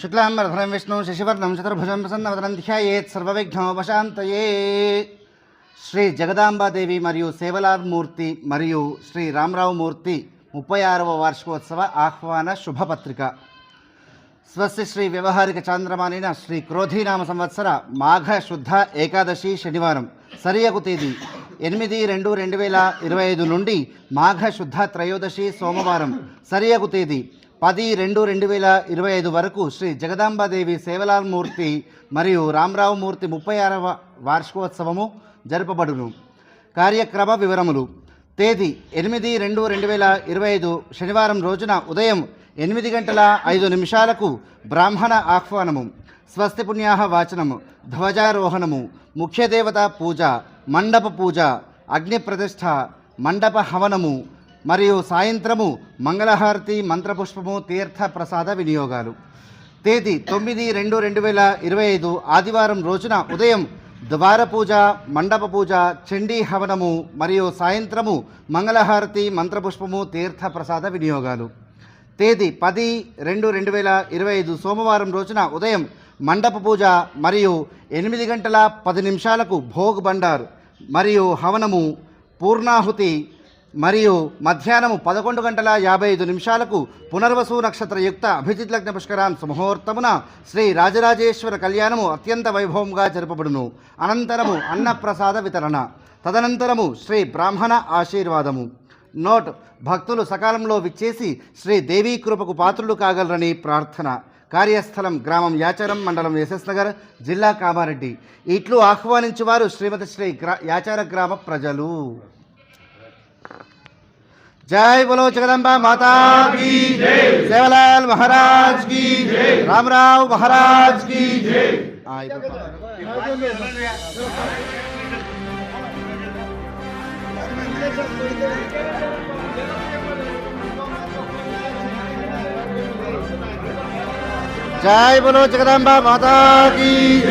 శుక్లాంబరధరం విష్ణు శశివర్ణం చతుర్భుజం ప్రసన్నవదనం ధ్యాయేత్ సర్వవిఘ్నోపశాంతయే శ్రీ జగదాంబాదేవి మరియు సేవలార్ మూర్తి మరియు శ్రీ రామరావు మూర్తి ముప్పై ఆరవ వార్షికోత్సవ ఆహ్వాన శుభపత్రిక స్వస్తి శ్రీ వ్యవహారిక చాంద్రమానైన శ్రీ క్రోధీనామ సంవత్సర మాఘ శుద్ధ ఏకాదశి శనివారం సరియకు తేదీ ఎనిమిది రెండు రెండు వేల ఇరవై ఐదు నుండి మాఘ శుద్ధ త్రయోదశి సోమవారం సరియగు తేదీ పది రెండు రెండు వేల ఇరవై ఐదు వరకు శ్రీ జగదాంబాదేవి సేవలాల్ మూర్తి మరియు రామరావు మూర్తి ముప్పై ఆరవ వార్షికోత్సవము జరపబడును. కార్యక్రమ వివరములు. తేదీ ఎనిమిది రెండు రెండు వేల ఇరవై ఐదు శనివారం రోజున ఉదయం ఎనిమిది గంటల ఐదు నిమిషాలకు బ్రాహ్మణ ఆహ్వానము. స్వస్తి పుణ్యాహ వాచనము ధ్వజారోహణము ముఖ్యదేవత పూజ మండప పూజ అగ్నిప్రతిష్ఠ మండప హవనము మరియు సాయంత్రము మంగళహారతి మంత్రపుష్పము తీర్థ ప్రసాద వినియోగాలు. తేదీ తొమ్మిది రెండు రెండు వేల ఇరవై ఐదు ఆదివారం రోజున ఉదయం ద్వార పూజ మండప పూజ చండీ హవనము మరియు సాయంత్రము మంగళహారతి మంత్రపుష్పము తీర్థ ప్రసాద వినియోగాలు. తేదీ పది రెండు రెండు వేల ఇరవై ఐదు సోమవారం రోజున ఉదయం మండప పూజ మరియు ఎనిమిది గంటల పది నిమిషాలకు భోగ్ బండార్. మరియు హవనము పూర్ణాహుతి మరియు మధ్యాహ్నము పదకొండు గంటల యాభై ఐదు నిమిషాలకు పునర్వసు నక్షత్రయుక్త అభిజిత్ లగ్న పుష్కరాం సుముహూర్తమున శ్రీ రాజరాజేశ్వర కళ్యాణము అత్యంత వైభవంగా జరపబడును. అనంతరము అన్నప్రసాద వితరణ. తదనంతరము శ్రీ బ్రాహ్మణ ఆశీర్వాదము. నోట్. భక్తులు సకాలంలో విచ్చేసి శ్రీ దేవీ కృపకు పాత్రులు కాగలరని ప్రార్థన. కార్యస్థలం గ్రామం యాచారం మండలం ఎస్ఎస్ నగర్ జిల్లా కామారెడ్డి. ఇట్లు ఆహ్వానించేవారు శ్రీమతి శ్రీ యాచార గ్రామ ప్రజలు. జై బలో జగదంబ మాతా సేవలాల్ మహారాజ్ రామరావు మహారాజ్కి જય બોલો જગદંબા માતા કી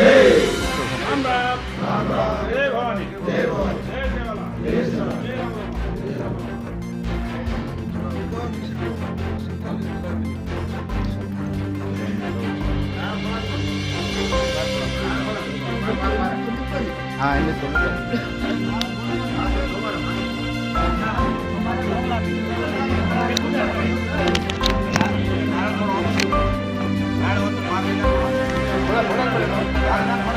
હા એટલે I'm not